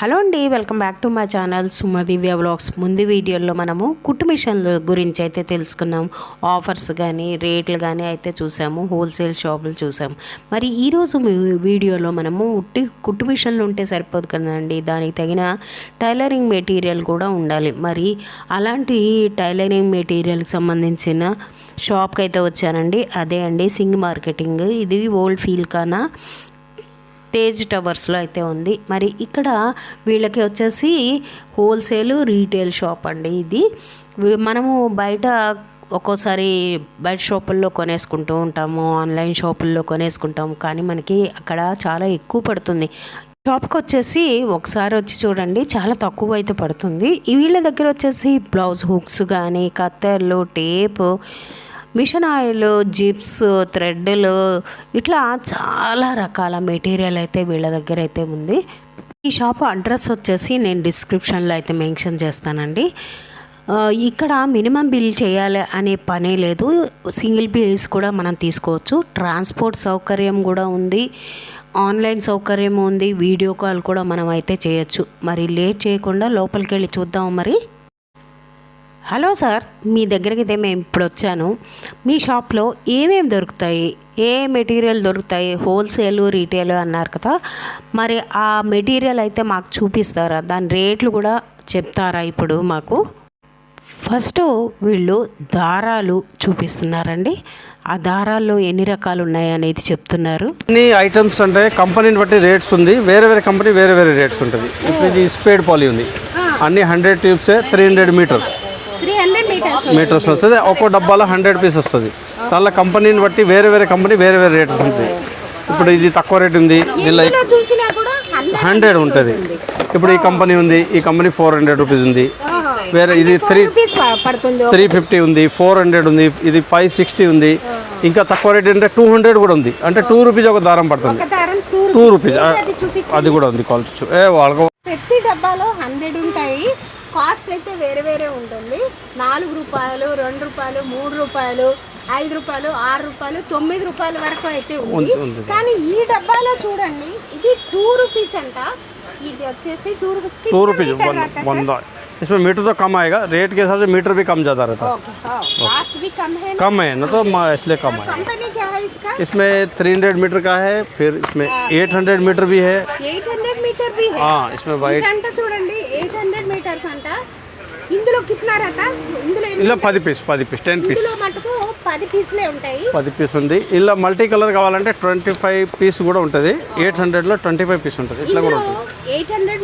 Hello అండి welcome back to my channel Suma Divya vlogs. ముందు వీడియోలో మనము కుట్టు మిషన్ల గురించి అయితే తెలుసుకున్నాం. ఆఫర్స్ కానీ రేట్లు కానీ అయితే చూసాము. హోల్సేల్ షాపులు చూసాము. మరి ఈరోజు వీడియోలో మనము ఉట్టి కుట్టు మిషన్లు ఉంటే సరిపోదు కదండి. దానికి తగిన టైలరింగ్ మెటీరియల్ కూడా ఉండాలి. మరి అలాంటి టైలరింగ్ మెటీరియల్కి సంబంధించిన షాప్కి అయితే వచ్చానండి. అదే అండి సింగ్ మార్కెటింగ్. ఇది ఓల్డ్ ఫీల్ కానా? తేజ్ టవర్స్లో అయితే ఉంది. మరి ఇక్కడ వీళ్ళకి వచ్చేసి హోల్సేల్ రీటైల్ షాప్ అండి ఇది. మనము బయట ఒక్కోసారి బయట షాపుల్లో కొనేసుకుంటూ ఉంటాము ఆన్లైన్ షాపుల్లో కొనేసుకుంటాము. కానీ మనకి అక్కడ చాలా ఎక్కువ పడుతుంది. షాప్కి వచ్చేసి ఒకసారి వచ్చి చూడండి చాలా తక్కువ అయితే పడుతుంది. వీళ్ళ దగ్గర వచ్చేసి బ్లౌజ్ హుక్స్ కానీ కత్తెర్లు టేపు మిషన్ ఆయిల్ జిప్స్ థ్రెడ్లు ఇట్లా చాలా రకాల మెటీరియల్ అయితే వీళ్ళ దగ్గర అయితే ఉంది. ఈ షాప్ అడ్రస్ వచ్చేసి నేను డిస్క్రిప్షన్లో అయితే మెన్షన్ చేస్తానండి. ఇక్కడ మినిమం బిల్ చేయాలి అనే పనే లేదు. సింగిల్ బిల్స్ కూడా మనం తీసుకోవచ్చు. ట్రాన్స్పోర్ట్ సౌకర్యం కూడా ఉంది. ఆన్లైన్ సౌకర్యం ఉంది. వీడియో కాల్ కూడా మనం అయితే చేయొచ్చు. మరి లేట్ చేయకుండా లోపలికి వెళ్ళి చూద్దాం మరి. హలో సార్ మీ దగ్గరికి అయితే మేము ఇప్పుడు వచ్చాను. మీ షాప్లో ఏమేమి దొరుకుతాయి? ఏ మెటీరియల్ దొరుకుతాయి? హోల్సేల్ రీటైల్ అన్నారు కదా. మరి ఆ మెటీరియల్ అయితే మాకు చూపిస్తారా? దాని రేట్లు కూడా చెప్తారా ఇప్పుడు మాకు? ఫస్ట్ వీళ్ళు దారాలు చూపిస్తున్నారండి. ఆ దారాల్లో ఎన్ని రకాలు ఉన్నాయి అనేది చెప్తున్నారు. అన్ని ఐటమ్స్ అంటే కంపెనీని బట్టి రేట్స్ ఉంది. వేరే వేరే కంపెనీ వేరే వేరే రేట్స్ ఉంటుంది. ఇప్పుడు ఇది స్పేడ్ పాలీ ఉంది. అన్ని హండ్రెడ్ ట్యూబ్సే త్రీ హండ్రెడ్ మీటర్. మీటర్స్ వస్తుంది. ఒక్కో డబ్బాలో హండ్రెడ్ పీస్ వస్తుంది. దానిలో కంపెనీని బట్టి వేరే వేరే కంపెనీ వేరే వేరే రేట్స్ ఉంటుంది ఇప్పుడు ఇది తక్కువ రేట్ ఉంది. దీనిలో హండ్రెడ్ ఉంటుంది. ఇప్పుడు ఈ కంపెనీ ఉంది. ఈ కంపెనీ ఫోర్ హండ్రెడ్ రూపీస్ ఉంది. వేరే ఇది త్రీ త్రీ ఫిఫ్టీ ఉంది. ఫోర్ హండ్రెడ్ ఉంది. ఇది ఫైవ్ సిక్స్టీ ఉంది. ఇంకా తక్కువ రేట్ అంటే టూ హండ్రెడ్ కూడా ఉంది. అంటే టూ రూపీస్ ఒక దారం పడుతుంది. టూ రూపీస్ అది కూడా ఉంది క్వాలిటీ చూ- ఏ వాళ్ళకు ప్రతి డబ్బాలో హండ్రెడ్ ఉంటాయి. కాస్ట్ అయితే వేరే వేరే ఉంటుంది నాలుగు రూపాయలు రెండు రూపాయలు మూడు రూపాయలు ఐదు రూపాయలు ఆరు రూపాయలు తొమ్మిది రూపాయల వరకు అయితే ఉంది ఉంది. కానీ ఈ డబ్బాలో చూడండి ఇది టూ రూపీస్ అంట ఇది వచ్చేసి two rupees two rupees one one दा- इसमें मीटर तो कम आएगा रेट के हिसाब से मीटर भी कम ज़्यादा रहता है कास्ट भी कम है कम है ना तो म- इसलिए कम है कंपनी क्या है इसका इसमें थ्री हंड्रेड मीटर का है फिर इसमें एट हंड्रेड मीटर भी है ఎయిట్ హండ్రెడ్ మీటర్ भी है हाँ इसमें वाइट ఇదంట చూడండి ఎయిట్ హండ్రెడ్ మీటర్స్ అంట ఇలా పది పీస్ పది పీస్ టెన్ పీస్ పది పీస్ ఉంది. ఇలా మల్టీ కలర్ కావాలంటే ట్వంటీ ఫైవ్ పీస్ కూడా ఉంటుంది. ఎయిట్ హండ్రెడ్లో ట్వంటీ ఫైవ్ పీస్ ఉంటుంది. ఇట్లా కూడా ఉంటుంది. ఎయిట్ హండ్రెడ్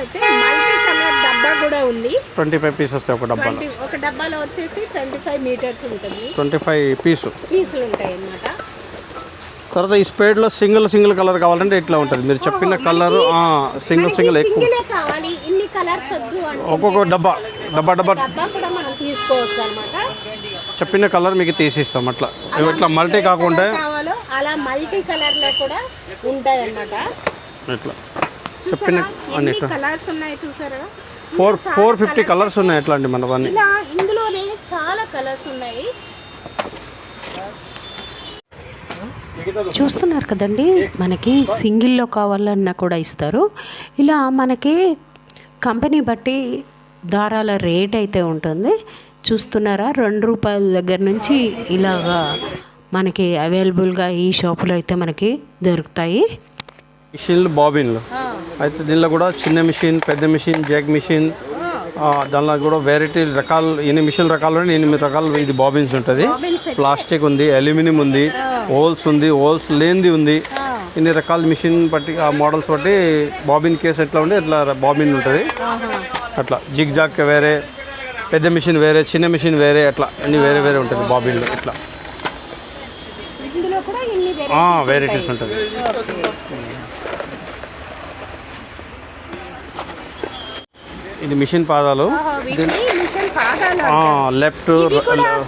అయితే మల్టీ కలర్ డబ్బా కూడా ఉంది. ట్వంటీ ఫైవ్ పీస్ ఒక డబ్బా ట్వంటీ ఒక డబ్బాలో వచ్చేసి ట్వంటీ ఫైవ్ మీటర్స్ ఉంటుంది. ట్వంటీ ఫైవ్ పీస్ పీసులు ఉంటాయి అన్నమాట. తర్వాత ఈ స్పేడ్లో సింగిల్ సింగిల్ కలర్ కావాలంటే ఇట్లా ఉంటుంది. మీరు చెప్పిన కలర్ సింగిల్ సింగిల్ ఎక్కువ. కావాలి. కలర్స్ వద్దు ఒక్కొక్క డబ్బా డబ్బా డబ్బా. డబ్బా కూడా మనం తీసుకోవచ్చు అనమాట చెప్పిన కలర్ మీకు తీసిస్తాం అట్లా. ఇట్లా మల్టీ కాకుండా కావాలో అలా మల్టీ కలర్లో కూడా ఉంటాయి అన్నమాట. ఇట్లా. చెప్పిన చూసారా? అన్ని ఎన్ని కలర్స్ ఉన్నాయి చూసారా? ఫోర్ ఫోర్ ఫిఫ్టీ కలర్స్ ఉన్నాయి ఎట్లా అండి మనవన్నీ ఇలా ఇందులోనే చాలా కలర్స్ ఉన్నాయి. చూస్తున్నారు కదండి మనకి సింగిల్లో కావాలన్నా కూడా ఇస్తారు. ఇలా మనకి కంపెనీ బట్టి దారాల రేట్ అయితే ఉంటుంది. చూస్తున్నారా? రెండు రూపాయల దగ్గర నుంచి ఇలాగా మనకి అవైలబుల్గా ఈ షాపులో అయితే మనకి దొరుకుతాయి. మిషన్లు బాబిన్లు. అయితే దీనిలో కూడా చిన్న మిషన్ పెద్ద మిషన్ జాక్ మిషన్ దానిలో కూడా వెరైటీ రకాలు ఎన్ని మిషన్ రకాలు ఎనిమిది రకాలు ఇది బాబిన్స్ ఉంటుంది. ప్లాస్టిక్ ఉంది అల్యూమినియం ఉంది హోల్స్ ఉంది హోల్స్ లేనిది ఉంది. ఇన్ని రకాల మిషన్ బట్టి ఆ మోడల్స్ బట్టి బాబిన్ కేస్ ఎట్లా ఉంటే ఇట్లా బాబిన్ ఉంటుంది. అట్లా జిగ్ జాక్ వేరే పెద్ద మిషన్ వేరే చిన్న మిషన్ వేరే అట్లా అన్ని వేరే వేరే ఉంటుంది బాబిన్లో ఇట్లా. వెరైటీస్ ఉంటుంది. ఇది మిషన్ పాదాలు. వీటిని మిషన్ పాదాలు లెఫ్ట్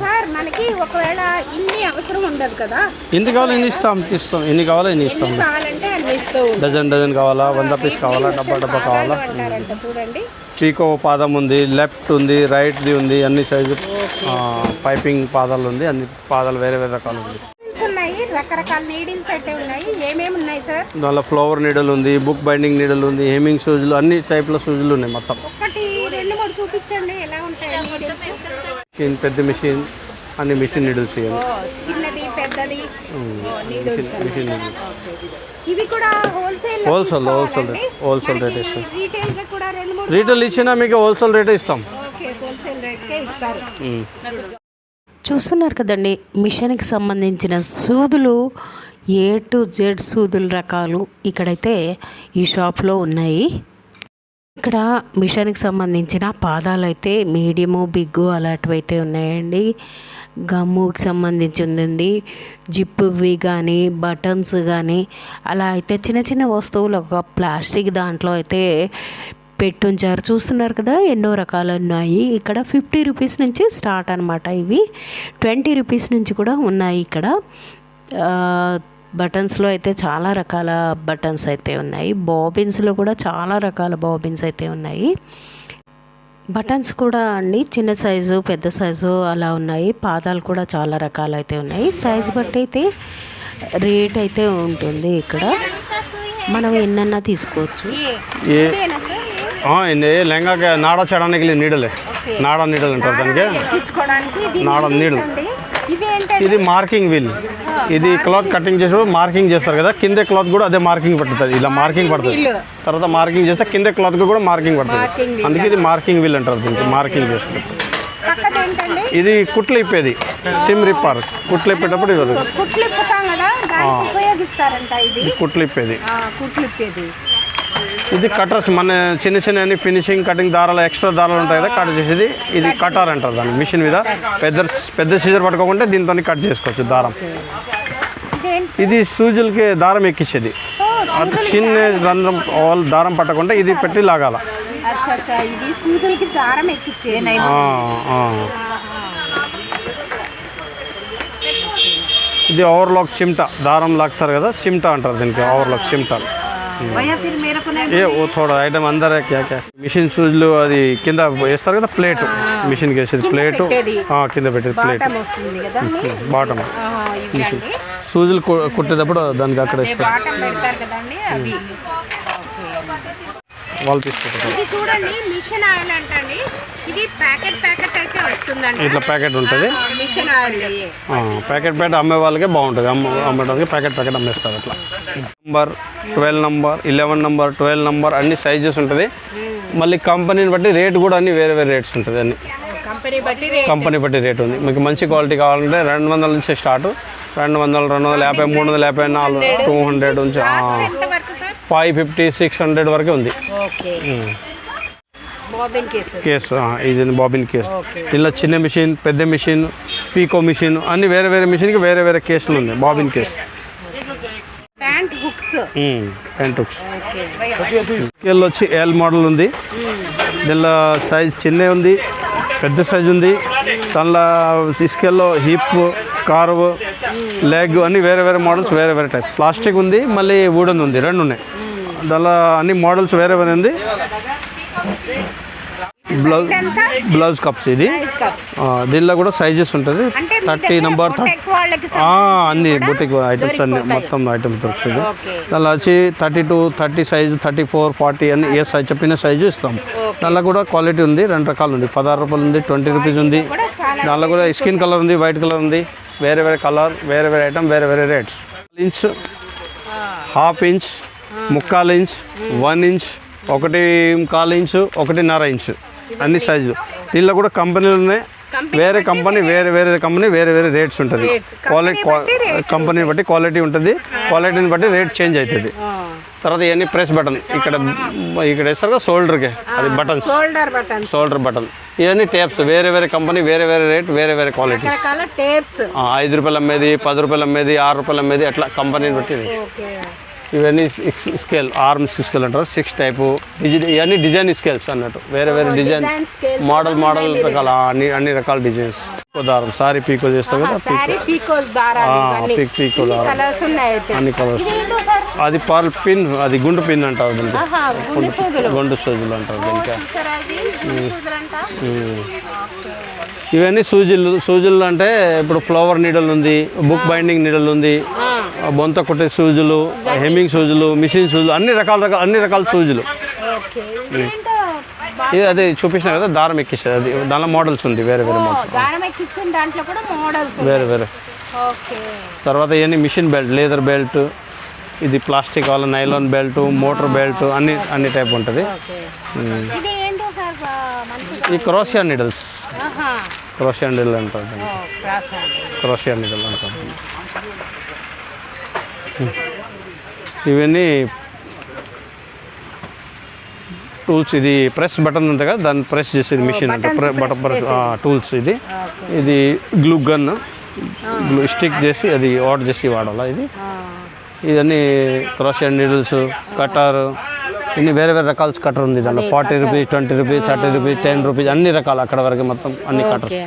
సార్ మనకి ఒకవేళ ఇన్ని అవసరం ఉండదు కదా. ఎన్ని కావాలో ఎన్ని ఇస్తాం తీస్తాం ఎన్ని కావాలో ఎన్ని ఇస్తాం ఇస్తూ. డజన్ డజన్ కావాలా వంద పీస్ కావాలా డబ్బా డబ్బా కావాలా? చూడండి. పీకో పాదం ఉంది లెఫ్ట్ ఉంది రైట్ది ఉంది అన్ని సైజు పైపింగ్ పాదాలు ఉంది అన్ని పాదాలు వేరే వేరే రకాలు ఉంది. ఉన్నాయి రక రకరకాల నీడిల్స్ అయితే ఉన్నాయి. ఏమేమి ఉన్నాయి సార్? దానిలో ఫ్లవర్ నీడల్ ఉంది బుక్ బైండింగ్ నీడల్ ఉంది హేమింగ్ సూజులు అన్ని టైప్ల సూజులు ఉన్నాయి మొత్తం ఒకటి రెండు మూడు చూపించండి ఎలా ఉంటాయి నీడిల్స్ మిషన్ పెద్ద మిషన్ అన్ని మిషన్ నీడల్స్ చిన్నది పెద్దది? Machine machine needles. ఇవి కూడా wholesale wholesale wholesale rate wholesale rate ఇస్తాం. రీటైల్గా కూడా రెండు మూడు రీటైల్ ఇచ్చినా మీకు హోల్సేల్ రేట్ ఇస్తాం. ఓకే హోల్సేల్ రేట్కే ఇస్తారు. ఉమ్. చూస్తున్నారు కదండి మిషన్కి సంబంధించిన సూదులు ఏ టు జెడ్ సూదుల రకాలు ఇక్కడైతే ఈ షాప్లో ఉన్నాయి. ఇక్కడ మిషన్కి సంబంధించిన పాదాలు అయితే మీడియము బిగ్గు అలాంటివి అయితే ఉన్నాయండి. గమ్ముకి సంబంధించి ఉంది జిప్పువి కానీ బటన్స్ కానీ అలా అయితే చిన్న చిన్న వస్తువులు ఒక ప్లాస్టిక్ దాంట్లో అయితే పెట్టుంచారు. చూస్తున్నారు కదా ఎన్నో రకాలు ఉన్నాయి ఇక్కడ ఫిఫ్టీ రూపీస్ నుంచి స్టార్ట్ అనమాట ఇవి. ట్వంటీ రూపీస్ నుంచి కూడా ఉన్నాయి ఇక్కడ. బటన్స్లో అయితే చాలా రకాల బటన్స్ అయితే ఉన్నాయి. బాబిన్స్లో కూడా చాలా రకాల బాబిన్స్ అయితే ఉన్నాయి. బటన్స్ కూడా అండి. చిన్న సైజు పెద్ద సైజు అలా ఉన్నాయి. పాదాలు కూడా చాలా రకాలు అయితే ఉన్నాయి. సైజు బట్టి అయితే రేట్ అయితే ఉంటుంది ఇక్కడ. మనం ఎన్నన్నా తీసుకోవచ్చు. ఏ ఆ, ఇది లెహంగాకి నాడ చేయడానికి నీడలే. నాడ నీడలు అంటారు దానికి. నాడ నీడలు ఇది మార్కింగ్ వీల్. ఇది క్లాత్ కటింగ్ చేసేటప్పుడు మార్కింగ్ చేస్తారు కదా కింద క్లాత్ కూడా అదే మార్కింగ్ పడుతుంది. ఇలా మార్కింగ్ పడుతుంది. తర్వాత మార్కింగ్ చేస్తే కింద క్లాత్ కూడా మార్కింగ్ పడుతుంది. అందుకే ఇది మార్కింగ్ వీల్ అంటారు దీనికి మార్కింగ్ చేసేటప్పుడు. ఏంటండి ఇది కుట్లు ఇప్పేది సిమ్ రిప్పర్. కుట్లు ఇప్పేటప్పుడు ఇది? కుట్లు ఇప్పేది ఇది కటర్స్ మన చిన్న చిన్న అన్ని ఫినిషింగ్ కటింగ్ దారాలు ఎక్స్ట్రా దారాలు ఉంటాయి కదా కట్ చేసేది. ఇది కటర్ అంటారు దాన్ని మిషన్ మీద. పెద్ద పెద్ద సీజర్ పట్టుకోకుంటే దీంతో కట్ చేసుకోవచ్చు దారం. ఇది సూజులకి దారం ఎక్కించేది చిన్న రంధ్రం వాళ్ళు దారం పట్టకుండా ఇది పెట్టి లాగాల. ఇది ఓవర్లాక్ చిమ్టా దారం లాగుతారు కదా చిమ్టా అంటారు దీనికి ఓవర్లాక్ ఏ ఓ థోడా ఐటమ్ అందరే క్యా క్యా. మిషన్ సూజులు అది కింద వేస్తారు కదా ప్లేట్ మిషన్కి వేసేది ప్లేట్. కింద పెట్టేది ప్లేట్ బాటమ్ కు- కుట్టేటప్పుడు దానికి అక్కడ ఇస్తారు. బాటం పెడతారు కదండి అవి వాళ్ళు తీసుకుంటారు. ఇది చూడండి మిషన్ ఆయిల్ అంటండి. ఇది ప్యాకెట్ ప్యాకెట్ అయితే వస్తుందండి. ఇట్లా ప్యాకెట్ ఉంటుంది. మిషన్ ఆయిల్ ప్యాకెట్ ప్యాకెట్ అమ్మే వాళ్ళకే బాగుంటుంది. అమ్మ అమ్మడానికి ప్యాకెట్ ప్యాకెట్ అమ్మేస్తారు అట్లా. Number twelve number eleven number twelve number అన్ని సైజెస్ ఉంటుంది. మళ్ళీ కంపెనీని బట్టి రేట్ కూడా అన్ని వేరే వేరే రేట్స్ ఉంటుంది అన్ని. కంపెనీ బట్టి రేట్. ఉంది. మీకు మంచి క్వాలిటీ కావాలంటే రెండు వందల నుంచి స్టార్ట్ రెండు వందలు రెండు వందల యాభై మూడు వందల యాభై నాలుగు టూ హండ్రెడ్ నుంచి ఫైవ్ ఫిఫ్టీ సిక్స్ హండ్రెడ్ వరకు ఉంది. కేసు ఇది బాబిన్ కేసు ఇలా చిన్న మిషన్ పెద్ద మిషన్ పీకో మిషన్ అన్ని వేరే వేరే మిషన్కి వేరే వేరే కేసులు ఉన్నాయి bobbin case pant hooks scale వచ్చి ఎల్ మోడల్ ఉంది. దీనిలో సైజ్ చిన్న ఉంది పెద్ద సైజ్ ఉంది. దానిలో స్కేల్లో హిప్ కార్వ్ లెగ్ అన్ని వేరే వేరే మోడల్స్ వేరే వేరే టైప్ ప్లాస్టిక్ ఉంది మళ్ళీ వుడన్ ఉంది రెండు ఉన్నాయి. దానిలో అన్ని మోడల్స్ వేరే వేరే ఉంది. బ్లౌజ్ బ్లౌజ్ కప్స్ ఇది. దీనిలో కూడా సైజెస్ ఉంటుంది. థర్టీ నెంబర్ అన్ని బుటిక్ ఐటమ్స్ అన్ని మొత్తం ఐటమ్స్ దొరుకుతుంది దానిలో వచ్చి thirty two thirty size thirty four forty అన్ని ఏ సైజ్ చెప్పిన సైజు ఇస్తాం. దానిలో కూడా క్వాలిటీ ఉంది రెండు రకాలు ఉంది. పదహారు రూపాయలు ఉంది ట్వంటీ రూపీస్ ఉంది. దానిలో కూడా స్కిన్ కలర్ ఉంది. వైట్ కలర్ ఉంది. వేరే వేరే కలర్ వేరే వేరే ఐటమ్ వేరే వేరే రేట్స్ ఇంచ్ హాఫ్ ఇంచ్ ముక్కాల్ ఇంచ్ వన్ ఇంచ్ ఒకటి కాల్ ఇంచు ఒకటిన్నర ఇంచు అన్ని సైజు దీనిలో కూడా కంపెనీలు ఉన్నాయి. వేరే కంపెనీ వేరే వేరే కంపెనీ వేరే వేరే రేట్స్ ఉంటుంది. క్వాలిటీ కంపెనీ బట్టి క్వాలిటీ ఉంటుంది. క్వాలిటీని బట్టి రేట్ చేంజ్ అవుతుంది. తర్వాత ఇవన్నీ ప్రెస్ బటన్ ఇక్కడ ఇక్కడ వేస్తారు కదా షోల్డర్కి అది buttons shoulder buttons shoulder button ఇవన్నీ టేప్స్ వేరే వేరే కంపెనీ వేరే వేరే రేట్ వేరే వేరే క్వాలిటీ టేప్స్ ఐదు రూపాయలు అమ్మేది పది రూపాయలు అమ్మేది ఆరు రూపాయలు అమ్మేది అట్లా కంపెనీని బట్టి. ఇవన్నీ సిక్స్ స్కేల్ ఆర్మ్ స్కేల్ అంటారు. సిక్స్ టైపు డిజైన్ ఇవన్నీ డిజైన్ స్కేల్స్ అన్నట్టు. వేరే వేరే డిజైన్ మోడల్ మోడల్ రకాల అన్ని అన్ని రకాల డిజైన్స్ దారం సారీ పీకో చేస్తాం కదా. పీక్ పీకో దారం అన్ని కలర్స్ అది పర్ల్ పిన్ అది గుండు పిన్ అంటారు దీనికి. గుండు సూజులు అంటారు దీనికి. ఇవన్నీ సూజీలు సూజీలు అంటే ఇప్పుడు ఫ్లవర్ నీడల్ ఉంది బుక్ బైండింగ్ నీడల్ ఉంది బొంత కొట్టే సూజులు హెమ్మింగ్ సూజులు మిషన్ సూజులు అన్ని రకాల రకాల అన్ని రకాల సూజులు. ఇది అదే చూపించిన కదా దారం ఎక్కిస్తుంది అది దానిలో మోడల్స్ ఉంది వేరే వేరే మోడల్ వేరే వేరే. తర్వాత ఇవన్నీ మిషన్ బెల్ట్ లేదర్ బెల్ట్ ఇది ప్లాస్టిక్ వాళ్ళ నైలాన్ బెల్ట్ మోటార్ బెల్ట్ అన్ని అన్ని టైప్ ఉంటుంది. ఈ క్రోషియా నీడల్స్. క్రోషియా నీడల్ అంటారు క్రోషియా నీడల్ అంటారు. ఇవన్నీ టూల్స్ ఇది ప్రెస్ బటన్ ఉంది కదా దాన్ని ప్రెస్ చేసేది మిషన్ అంటే బటన్ ప్రెస్ టూల్స్ ఇది. ఇది గ్లూ గన్ గ్లూ స్టిక్ చేసి అది ఆర్డర్ చేసి వాడాలా ఇది. ఇవన్నీ క్రోషియా నీడిల్స్ కటర్ ఇన్ని వేరే వేరే రకాల కటర్ ఉంది దాంట్లో. Forty rupees twenty rupees thirty rupees ten rupees అన్ని రకాలు అక్కడ వరకు మొత్తం అన్ని అండి.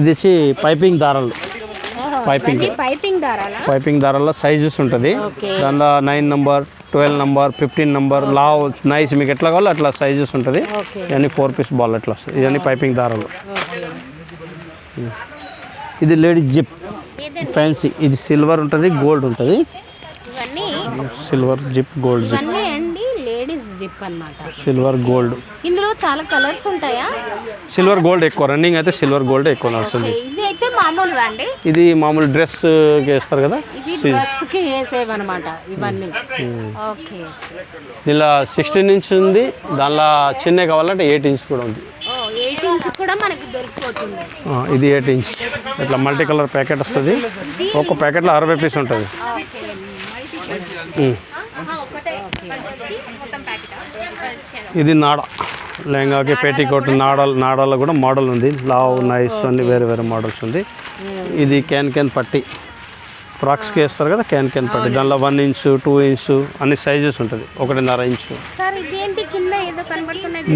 ఇది వచ్చి పైపింగ్ దారాలు. పైపింగ్. పైపింగ్ దారాలా? పైపింగ్ దారాల్లో సైజెస్ ఉంటుంది. దానిలో nine number twelve number fifteen number లావ్ నైస్ మీకు ఎట్లా కావాలో అట్లా సైజెస్ ఉంటుంది. ఇవన్నీ ఫోర్ పీస్ బాల్ అట్లా వస్తుంది ఇవన్నీ పైపింగ్ దారాలు. ఇది లేడీ జిప్. ఫ్యాన్సీ ఇది సిల్వర్ ఉంటుంది గోల్డ్ ఉంటుంది. సిల్వర్ జిప్ గోల్డ్ జిప్ ఇవన్నీ అండి లేడీస్ జిప్ అన్నమాట. సిల్వర్ గోల్డ్ ఇందులో చాలా కలర్స్ ఉంటాయా? సిల్వర్ గోల్డ్ ఎక్కువ. రన్నింగ్ అయితే సిల్వర్ గోల్డ్ ఎక్కువ నడుస్తుంది. ఇవి అయితే మామూలుగా అండి? ఇది మామూలు డ్రెస్ వేస్తారు కదా? ఇవి డ్రెస్కి వేసేవన్నమాట ఇవన్నీ. ఓకే ఇలా సిక్స్టీన్ ఇంచ్ ఉంది. దానిలో చిన్న కావాలంటే ఎయిట్ ఇంచ్ కూడా ఉంది. ఓ ఎయిట్ ఇంచ్ కూడా మనకి దొరికిపోతుంది. ఆ, ఇది ఎయిట్ ఇంచ్ ఇట్లా మల్టీ కలర్ ప్యాకెట్ వస్తుంది. ఒక్క ప్యాకెట్లో అరవై పీస్ ఉంటుంది. ఇది నాడ. లెహంగాకి పేటీకోట్ నాడల్ నాడాలో కూడా మోడల్ ఉంది. లావ్ నైస్ అన్ని వేరే వేరే మోడల్స్ ఉంది. ఇది క్యాన్ క్యాన్ పట్టి. ఫ్రాక్స్కి వేస్తారు కదా క్యాన్ క్యాన్ పట్టి. దానిలో వన్ ఇంచ్ టూ ఇంచ్ అన్ని సైజెస్ ఉంటుంది. ఒకటిన్నర ఇంచు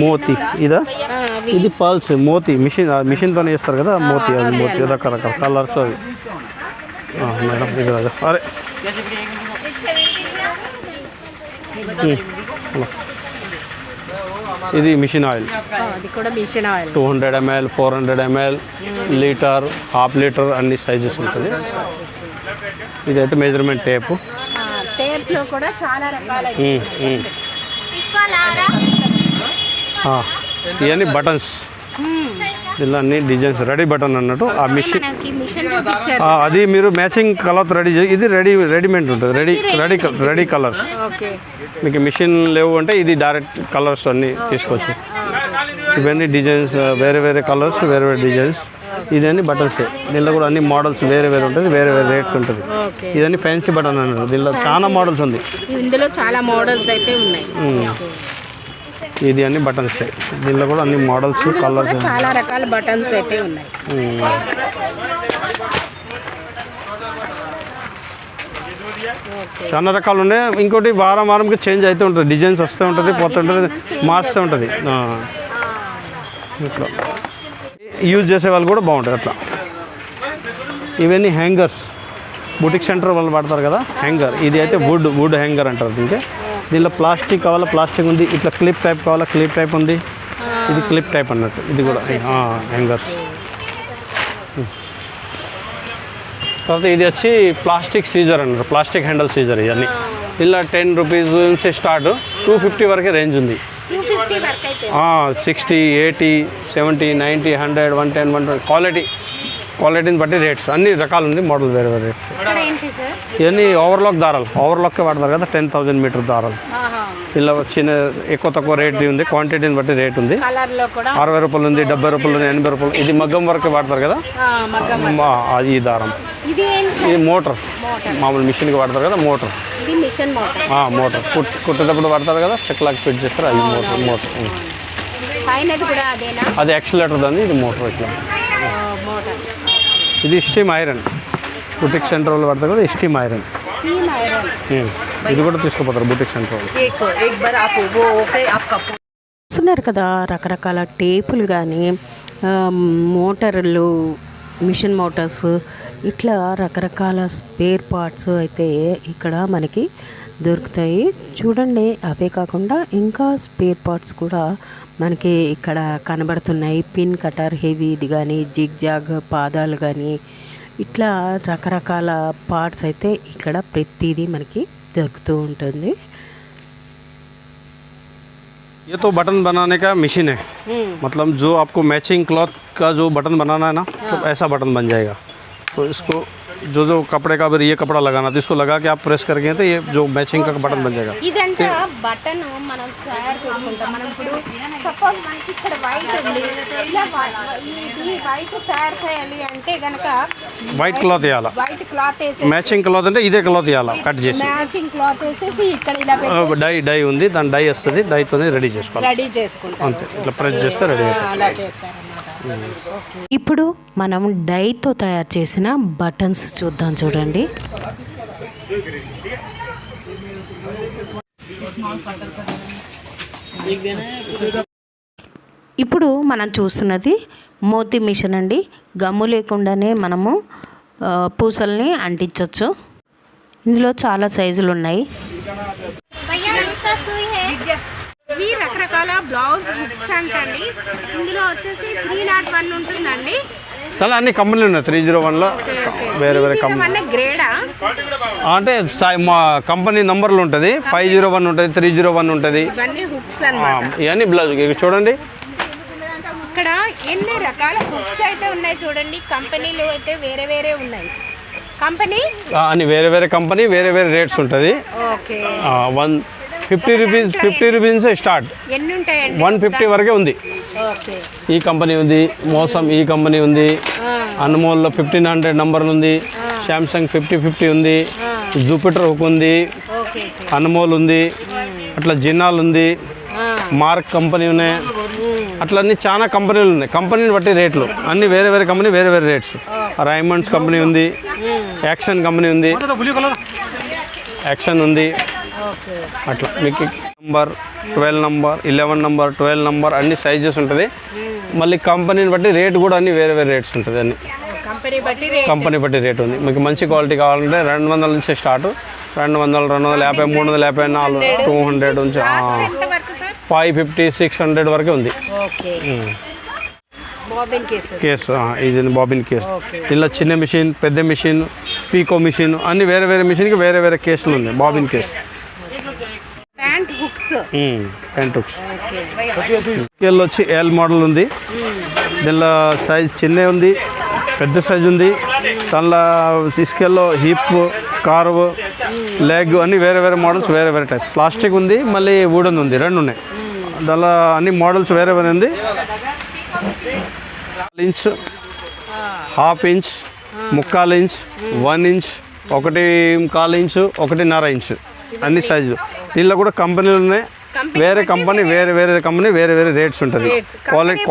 మోతి. ఇదా? ఇది పల్స్ మోతి. మిషన్ మిషన్తో చేస్తారు కదా మోతి. అది మోతి. రకరకాల కలర్స్ అవి. మేడం ఇది రాజా అరే. ఇది machine oil. Two hundred ML four hundred ML litre half litre అన్ని సైజెస్ ఉంటుంది. ఇదైతే మెజర్మెంట్ టేపు ఉమ్. ఆ, ఇవన్నీ బటన్స్ ఇలా అన్ని డిజైన్స్ రెడీ బటన్ అన్నట్టు ఆ మిషన్ అది మీరు మ్యాచింగ్ కలర్ రెడీ చేసి ఇది రెడీ రెడీమేడ్ ఉంటుంది. Ready ready ready colour. మీకు మిషన్ లేవు అంటే ఇది డైరెక్ట్ కలర్స్ అన్నీ తీసుకోవచ్చు. ఇవన్నీ డిజైన్స్ వేరే వేరే కలర్స్ వేరే వేరే డిజైన్స్. ఇదన్నీ బటన్స్. దీనిలో కూడా అన్ని మోడల్స్ వేరే వేరే ఉంటుంది వేరే వేరే రేట్స్ ఉంటుంది. ఇదన్నీ ఫ్యాన్సీ బటన్ అన్నారు దీనిలో చాలా మోడల్స్ ఉంది. ఇందులో చాలా మోడల్స్ అయితే ఉన్నాయి. ఇది అన్ని బటన్స్ దీనిలో కూడా అన్ని మోడల్స్ కలర్స్ చాలా రకాల బటన్స్ అయితే ఉన్నాయి. చాలా రకాలు ఉన్నాయి. ఇంకోటి వారం వారంకి చేంజ్ అవుతూ ఉంటుంది. డిజైన్స్ వస్తూ ఉంటుంది పోతుంటుంది మారుస్తూ ఉంటుంది. ఇట్లా. యూజ్ చేసే వాళ్ళు కూడా బాగుంటుంది అట్లా. ఇవన్నీ హ్యాంగర్స్ బుటిక్ సెంటర్ వాళ్ళు పడతారు కదా హ్యాంగర్ ఇది అయితే వుడ్ వుడ్ హ్యాంగర్ అంటారు దీనికి. దీనిలో ప్లాస్టిక్ కావాలా? ప్లాస్టిక్ ఉంది. ఇట్లా క్లిప్ టైప్ కావాలా? క్లిప్ టైప్ ఉంది. ఇది క్లిప్ టైప్ అన్నట్టు. ఇది కూడా హ్యాంగర్ తర్వాత ఇది వచ్చి ప్లాస్టిక్ సీజర్ అన్నారు. ప్లాస్టిక్ హ్యాండిల్ సీజర్ ఇవన్నీ. ఇలా టెన్ రూపీస్ నుంచి స్టార్ట్. టూ ఫిఫ్టీ వరకే రేంజ్ ఉంది. Sixty eighty seventy ninety hundred one ten one twenty. Quality. క్వాలిటీని బట్టి రేట్స్. అన్ని రకాలు ఉంది మోడల్ వేరే వేరే రేట్స్. ఇవన్నీ ఓవర్లాక్ దారాలు. ఓవర్లాక్కే వాడతారు కదా టెన్ థౌజండ్ మీటర్ దారాలు. ఇలా చిన్న ఎక్కువ తక్కువ రేట్ ఉంది క్వాంటిటీని బట్టి రేట్ ఉంది. అరవై రూపాయలు ఉంది డెబ్బై రూపాయలు ఉంది ఎనభై రూపాయలు ఇది మగ్గం వరకే వాడతారు కదా? మా- అది ఈ దారం. ఇది మోటార్. మామూలు మిషన్కి వాడతారు కదా మోటార్. మోటార్. కుట్ కుట్టేటప్పుడు వాడతారు కదా చెక్లాకి ఫిట్ చేస్తారు అది మోటార్ మోటార్. అది యాక్సిలేటర్ దాన్ని ఇది మోటార్ ఇట్లా. మోటార్. ఇది స్టీమ్ ఐరన్ బుటిక్ సెంటర్ వాళ్ళు పడతారు కూడా స్టీమ్ ఐరన్ ఇది కూడా తీసుకుపోతారు బుటిక్ సెంటర్ వాళ్ళు. చూస్తున్నారు కదా రకరకాల టేపులు కానీ మోటార్లు మిషన్ మోటార్స్ ఇట్లా రకరకాల స్పేర్ పార్ట్స్ అయితే ఇక్కడ మనకి దొరుకుతాయి. చూడండి అవే కాకుండా ఇంకా స్పేర్ పార్ట్స్ కూడా మనకి ఇక్కడ కనబడుతున్నాయి పిన్ కటర్ హెవీది కానీ జిగ్ జాగ్ పాదాలు కానీ ఇట్లా రకరకాల పార్ట్స్ అయితే ఇక్కడ ప్రతిదీ మనకి దొరుకుతూ ఉంటుంది ये तो बटन बनाने का मशीन है मतलब जो आपको मैचिंग क्लॉथ का जो बटन बनाना है ना तो ऐसा बटन बन जाएगा तो इसको जो जो कपड़े का अगर ये कपड़ा लगाना तो इसको लगा के आप प्रेस करके तो ये जो मैचिंग का बटन बन जाएगा ఇదంటే బటన్ మనం తయారు చేసుకుంటాం మనం ఇప్పుడు సపోజ్ మనకి ఇక్కడ వైట్ ఉంది ఇలా ఇది వైట్ తయారు చేయాలి అంటే గనక వైట్ క్లాత్ వేయాలా వైట్ క్లాత్ వేసి మ్యాచింగ్ క్లాత్ అంటే ఇదే క్లాత్ వేయాలా కట్ చేసి మ్యాచింగ్ క్లాత్ వేసేసి ఇక్కడ ఇలా పెట్టి డై డై ఉంది దాని డై వస్తుంది డైతోనే రెడీ చేసుకోవాలి రెడీ చేసుకుంటాం అంతే ఇట్లా ప్రెస్ చేస్తే రెడీ ఆ, అలా చేస్తారన్నమాట ఇప్పుడు మనం డైతో తయారు చేసిన బటన్స్ చూద్దాం చూడండి. ఇప్పుడు మనం చూస్తున్నది మోతి మిషన్ అండి. గమ్ము లేకుండానే మనము పూసల్ని అంటించవచ్చు ఇందులో చాలా సైజులు ఉన్నాయి. ఇవి రకరకాల బ్లౌజ్ హుక్స్ అంటండి. ఇందులో వచ్చేసి త్రీ నాట్ వన్ ఉంటుందండి. చాలా అన్ని కంపెనీలు ఉన్నాయి త్రీ జీరో వన్లో. వేరే వేరే కంపెనీ. అంటే గ్రేడా? అంటే కంపెనీ నంబర్లు ఉంటుంది. ఫైవ్ జీరో వన్ ఉంటుంది త్రీ జీరో వన్ ఉంటుంది. ఇవన్నీ బ్లౌజ్. చూడండి. ఇక్కడ ఎన్ని రకాల హుక్స్ అయితే ఉన్నాయి చూడండి. కంపెనీలు అయితే వేరే వేరే ఉన్నాయి. కంపెనీ? అన్ని వేరే వేరే కంపెనీ వేరే వేరే రేట్స్ ఉంటుంది. Okay. One fifty rupees fifty rupees start. One fifty వరకే ఉంది. ఈ కంపెనీ ఉంది మోసం ఈ కంపెనీ ఉంది అన్మోల్లో ఫిఫ్టీన్ హండ్రెడ్ నంబర్లు ఉంది శాంసంగ్ ఫిఫ్టీ ఫిఫ్టీ ఉంది జూపిటర్ హుక్ ఉంది అన్మోల్ ఉంది అట్లా జిన్నాల్ ఉంది మార్క్ కంపెనీ ఉన్నాయి. అట్లా అన్ని చాలా కంపెనీలు ఉన్నాయి. కంపెనీని బట్టి రేట్లు. అన్ని వేరే వేరే కంపెనీ వేరే వేరే రేట్స్. రైమండ్స్ కంపెనీ ఉంది యాక్షన్ కంపెనీ ఉంది. యాక్షన్ ఉంది. అట్లా. మీకు number twelve number eleven number twelve number అన్ని సైజెస్ ఉంటుంది. మళ్ళీ కంపెనీని బట్టి రేట్ కూడా అన్ని వేరే వేరే రేట్స్ ఉంటుంది అన్ని. కంపెనీ బట్టి రేట్. ఉంది. మీకు మంచి క్వాలిటీ కావాలంటే రెండు వందల నుంచి స్టార్ట్. రెండు వందలు రెండు వందల యాభై మూడు వందల యాభై నాలుగు టూ హండ్రెడ్ నుంచి ఫైవ్ ఫిఫ్టీ సిక్స్ హండ్రెడ్ వరకే ఉంది. కేసు ఆ, ఇది బాబిన్ కేసు ఇలా చిన్న మిషన్ పెద్ద మిషన్ పీకో మిషన్ అన్ని వేరే వేరే మిషన్కి వేరే వేరే కేసులు ఉన్నాయి బాబిన్ కేసు హుక్స్ స్కేల్ వచ్చి ఎల్ మోడల్ ఉంది. దీనిలో సైజ్ చిన్న ఉంది పెద్ద సైజ్ ఉంది. దానిలో స్కేల్లో హిప్ కార్వ్ లెగ్ అన్ని వేరే వేరే మోడల్స్ వేరే వేరే టైప్ ప్లాస్టిక్ ఉంది మళ్ళీ వుడన్ ఉంది రెండు ఉన్నాయి. దానిలో అన్ని మోడల్స్ వేరే వేరే ఉంది. ఇంచ్ హాఫ్ ఇంచ్ ముక్కాలు ఇంచ్ వన్ ఇంచ్ ఒకటి కాలు ఇంచు ఒకటిన్నర ఇంచు అన్ని సైజు దీనిలో కూడా కంపెనీలు ఉన్నాయి. వేరే కంపెనీ వేరే వేరే కంపెనీ వేరే వేరే రేట్స్ ఉంటుంది. క్వాలిటీ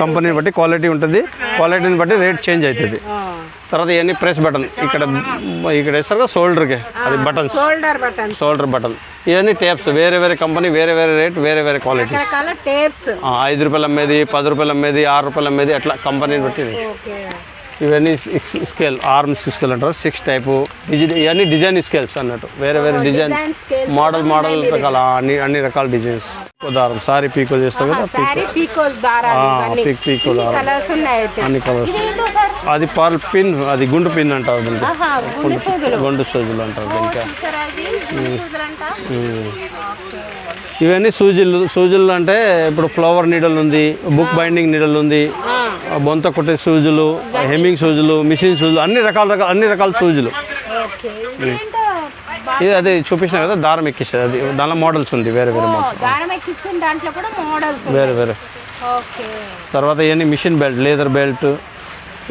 కంపెనీని బట్టి క్వాలిటీ ఉంటుంది. క్వాలిటీని బట్టి రేట్ చేంజ్ అవుతుంది. తర్వాత ఇవన్నీ ప్రెస్ బటన్ ఇక్కడ ఇక్కడ వేస్తారు కదా షోల్డర్కి అది బటన్స్ షోల్డర్ బటన్ ఇవన్నీ టేప్స్ వేరే వేరే కంపెనీ వేరే వేరే రేట్ వేరే వేరే క్వాలిటీ టేప్స్ ఐదు రూపాయలు అమ్మేది పది రూపాయలు అమ్మేది ఆరు రూపాయలు అమ్మేది అట్లా కంపెనీని బట్టి. ఇవన్నీ సిక్స్ స్కేల్ ఆర్మ్స్ స్కేల్ అంటారు. సిక్స్ టైపు డిజైన్ ఇవన్నీ డిజైన్ స్కేల్స్ అన్నట్టు. వేరే వేరే డిజైన్ మోడల్ మోడల్ రకాల అన్ని అన్ని రకాల డిజైన్స్ ఉదాహరణ సారీ పీకో చేస్తాం కదా పీకోల్. పీక్ పీకో ఇన్ని దారాలు. కలర్స్ ఉన్నాయి అయితే. అన్ని కలర్స్ అది పర్ల్ పిన్ అది గుండు పిన్ అంటారు దీనికి. ఆహా గుండె సూదులు. గుండు సూజులు అంటారు దీనికి. ఇవన్నీ సూజీలు సూజీలు అంటే ఇప్పుడు ఫ్లవర్ నీడల్ ఉంది బుక్ బైండింగ్ నీడల్ ఉంది బొంత కొట్టే సూజులు హెమ్మింగ్ సూజులు మిషన్ సూజులు అన్ని రకాల రకాల అన్ని రకాల సూజులు. ఇది అది చూపించిన కదా దారం ఎక్కిస్తుంది అది దానిలో మోడల్స్ ఉంది వేరే వేరే మోడల్స్ వేరే వేరే. తర్వాత ఇవన్నీ మిషన్ బెల్ట్ లేదర్ బెల్ట్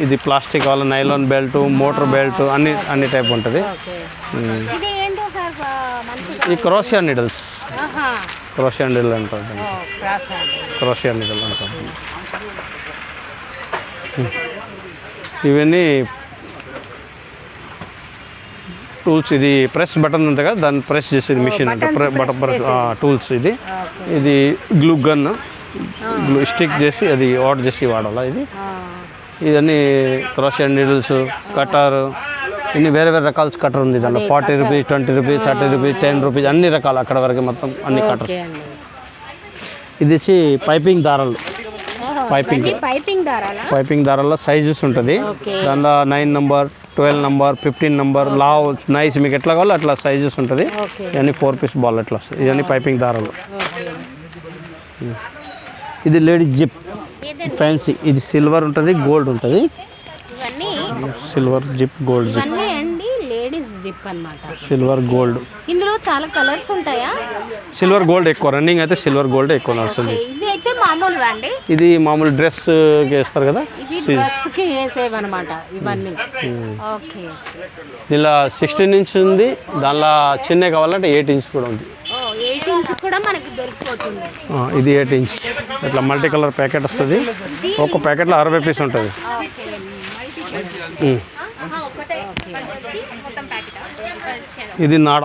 ఇది ప్లాస్టిక్ వాళ్ళ నైలాన్ బెల్ట్ మోటార్ బెల్ట్ అన్ని అన్ని టైప్ ఉంటుంది. ఈ క్రోషియా నీడల్స్ క్రోషియా నీడల్ అంటారు క్రాస్ క్రోషియా నీడల్ అంటారు. ఇవన్నీ టూల్స్ ఇది ప్రెస్ బటన్ ఉంది కదా దాన్ని ప్రెస్ చేసేది మిషన్ అంటే బటన్ ప్రెస్ టూల్స్ ఇది. ఇది గ్లూ గన్ గ్లూ స్టిక్ చేసి అది ఆర్డర్ చేసి వాడాలా ఇది. ఇవన్నీ క్రోషియన్ నీడిల్స్ కటర్ ఇన్ని వేరే వేరే రకాల కటర్ ఉంది దాంట్లో. Forty rupees twenty rupees thirty rupees ten rupees అన్ని రకాలు అక్కడ వరకు మొత్తం అన్ని అండి. ఇది వచ్చి పైపింగ్ దారాలు. పైపింగ్. పైపింగ్ దారాలా? పైపింగ్ దారాల్లో సైజెస్ ఉంటుంది. దానిలో nine number twelve number fifteen number లావ్ నైస్ మీకు ఎట్లా కావాలో అట్లా సైజెస్ ఉంటుంది. ఇవన్నీ ఫోర్ పీస్ బాల్ ఎట్లా వస్తుంది ఇవన్నీ పైపింగ్ దారాలు. ఇది లేడీస్ జిప్. ఫ్యాన్సీ ఇది సిల్వర్ ఉంటుంది గోల్డ్ ఉంటుంది. Silver zip gold zip. ఇవన్నీ అండి లేడీస్ జిప్ అన్నమాట. Silver gold. ఇందులో చాలా కలర్స్ ఉంటాయా? సిల్వర్ గోల్డ్ ఎక్కువ. రన్నింగ్ అయితే సిల్వర్ గోల్డ్ ఎక్కువ నడుస్తుంది. ఇవి అయితే మామూలుగా అండి? ఇది మామూలు డ్రెస్ వేస్తారు కదా? ఇవి డ్రెస్కి వేసేవన్నమాట ఇవన్నీ. ఓకే. దీనిలో సిక్స్టీన్ ఇంచ్ ఉంది. దానిలో చిన్న కావాలంటే ఎయిట్ ఇంచ్ కూడా ఉంది. ఓ ఎయిట్ ఇంచ్ కూడా మనకి దొరికిపోతుంది. ఆ, ఇది ఎయిట్ ఇంచ్. ఇట్లా మల్టీ కలర్ ప్యాకెట్ వస్తుంది. ఒక ప్యాకెట్లో అరవై పీస్ ఉంటుంది. ఇది నాడ.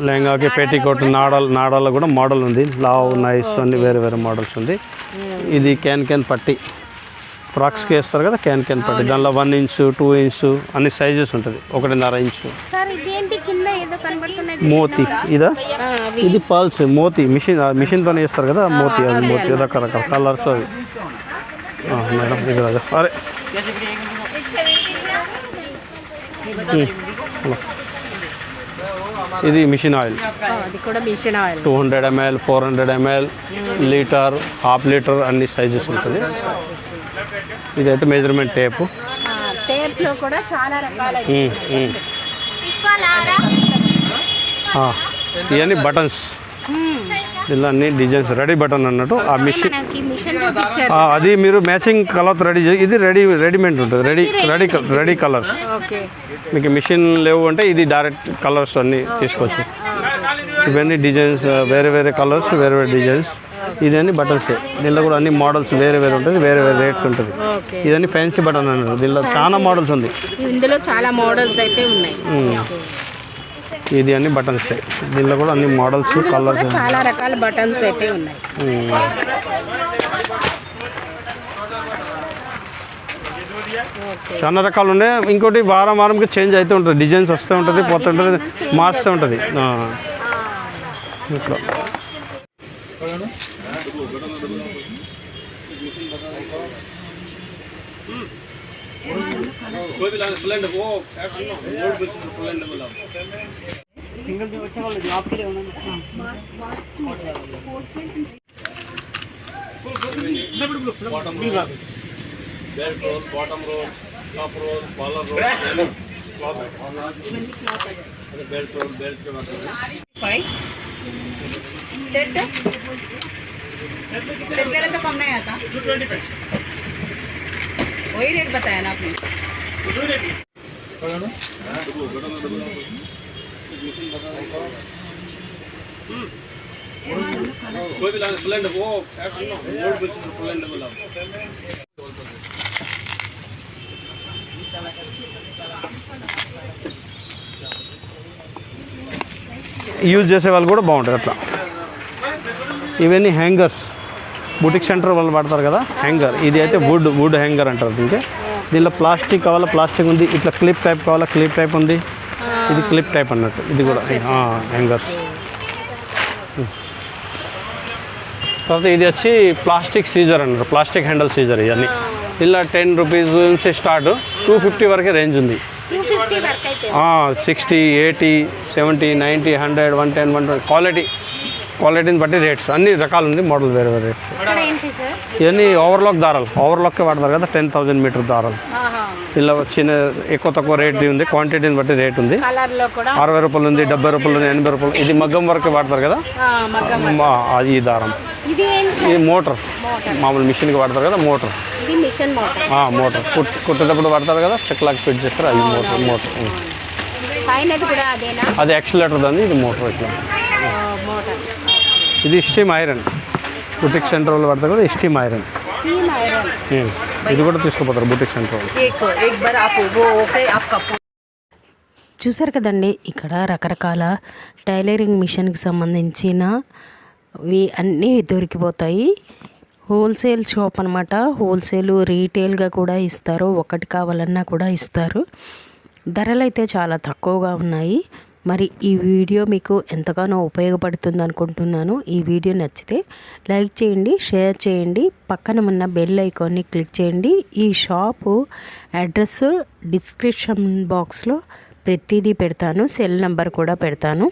లెహంగాకి పేటీకోట్ నాడల్ నాడాలో కూడా మోడల్ ఉంది. లావ్ నైస్ అన్ని వేరే వేరే మోడల్స్ ఉంది. ఇది క్యాన్ క్యాన్ పట్టి. ఫ్రాక్స్కి వేస్తారు కదా క్యాన్ క్యాన్ పట్టి. దానిలో వన్ ఇంచు టూ ఇంచు అన్ని సైజెస్ ఉంటుంది. ఒకటిన్నర ఇంచు మోతి. ఇదా? ఇది పల్స్ మోతి. మిషన్ మిషన్తో చేస్తారు కదా మోతి. అది మోతి. రకరకాల కలర్స్ అవి. మేడం ఇది రాజా. అరే. ఇది మిషన్ ఆయిల్. ఆ, అది కూడా machine oil. Two hundred ML four hundred ML litre half litre అన్ని సైజెస్ ఉంటుంది. ఇదైతే మెజర్మెంట్ టేపు టేప్లో కూడా చాలా రకాల ఉమ్, ఉమ్. ఆ, ఇవన్నీ బటన్స్ ఇలా అన్ని డిజైన్స్ రెడీ బటన్ అన్నట్టు ఆ మిషన్ అది మీరు మ్యాచింగ్ కలర్ రెడీ ఇది రెడీ రెడీమేడ్ ఉంటుంది. Ready ready ready colour. మీకు మిషన్ లేవు అంటే ఇది డైరెక్ట్ కలర్స్ అన్నీ తీసుకోవచ్చు ఇవన్నీ డిజైన్స్ వేరే వేరే కలర్స్ వేరే వేరే డిజైన్స్. ఇదన్నీ బటన్స్. దీనిలో కూడా అన్ని మోడల్స్ వేరే వేరే ఉంటుంది వేరే వేరే రేట్స్ ఉంటుంది. ఇదన్నీ ఫ్యాన్సీ బటన్ అన్నారు దీనిలో చాలా మోడల్స్ ఉంది. ఇందులో చాలా మోడల్స్ అయితే ఉన్నాయి. ఇది అన్ని బటన్స్ దీనిలో కూడా అన్ని మోడల్స్ కలర్స్ చాలా రకాల బటన్స్ అయితే ఉన్నాయి. చాలా రకాలు ఉన్నాయి. ఇంకోటి వారం వారంకి చేంజ్ అవుతూ ఉంటుంది. డిజైన్స్ వస్తూ ఉంటుంది పోతుంటుంది మారుస్తూ ఉంటుంది. सिंगल जो अच्छा वाला जो आपके लिए होना सेट सेट तो कम नहीं आता वही रेट बताया ना आपने యూజ్ చేసే వాళ్ళు కూడా బాగుంటుంది అట్లా. ఇవన్నీ హ్యాంగర్స్ బుటిక్ సెంటర్ వాళ్ళు పడతారు కదా? హ్యాంగర్ ఇది అయితే వుడ్ వుడ్ హ్యాంగర్ అంటారు దీనికి. దీనిలో ప్లాస్టిక్ కావాలా? ప్లాస్టిక్ ఉంది. ఇట్లా క్లిప్ టైప్ కావాలా? క్లిప్ టైప్ ఉంది. ఇది క్లిప్ టైప్ అన్నట్టు. ఇది కూడా. హ్యాంగర్ తర్వాత ఇది వచ్చి ప్లాస్టిక్ సీజర్ అన్నారు. ప్లాస్టిక్ హ్యాండిల్ సీజర్ ఇవన్నీ. ఇలా టెన్ రూపీస్ నుంచి స్టార్ట్. టూ ఫిఫ్టీ వరకే రేంజ్ ఉంది. Sixty eighty seventy ninety hundred one ten one twenty quality. క్వాలిటీని బట్టి రేట్స్ అన్ని రకాలు ఉంది మోడల్ వేరే వేరే రేట్స్. ఇవన్నీ ఓవర్లాక్ దారాలు. ఓవర్లాక్కే వాడతారు కదా టెన్ థౌజండ్ మీటర్ దారాలు. ఇలా చిన్న ఎక్కువ తక్కువ రేట్ ఉంది క్వాంటిటీని బట్టి రేట్ ఉంది. అరవై రూపాయలు ఉంది డెబ్బై రూపాయలు ఉంది ఎనభై రూపాయలు ఇది మగ్గం వరకు వాడతారు కదా? అది ఈ దారం. ఇది మోటార్. మామూలు మిషన్కి వాడతారు కదా మోటార్. Motor motor. కుట్ కుట్టేటప్పుడు వాడతారు కదా చెక్లాకి ఫిట్ చేస్తారు అది మోటార్ మోటార్. అది యాక్సిలేటర్ దాన్ని ఇది మోటార్ ఇట్లా. మోటార్. ఇది స్టీమ్ ఐరన్. బుటిక్ సెంటర్ వాళ్ళు పడితే కూడా స్టీమ్ ఐరన్. ఇది కూడా తీసుకుపోతారు బుటిక్ సెంటర్ వాళ్ళు చూసారు కదండి ఇక్కడ రకరకాల టైలరింగ్ మిషన్కి సంబంధించిన అన్నీ దొరికిపోతాయి. హోల్సేల్ షాప్ అనమాట హోల్సేల్ రీటైల్గా కూడా ఇస్తారు. ఒకటి కావాలన్నా కూడా ఇస్తారు. ధరలు అయితే చాలా తక్కువగా ఉన్నాయి. మరి ఈ వీడియో మీకు ఎంతగానో ఉపయోగపడుతుంది అనుకుంటున్నాను. ఈ వీడియో నచ్చితే లైక్ చేయండి షేర్ చేయండి పక్కన ఉన్న బెల్ ఐకాన్ని క్లిక్ చేయండి. ఈ షాపు అడ్రస్ డిస్క్రిప్షన్ బాక్స్లో ప్రతిదీ పెడతాను సెల్ నెంబర్ కూడా పెడతాను.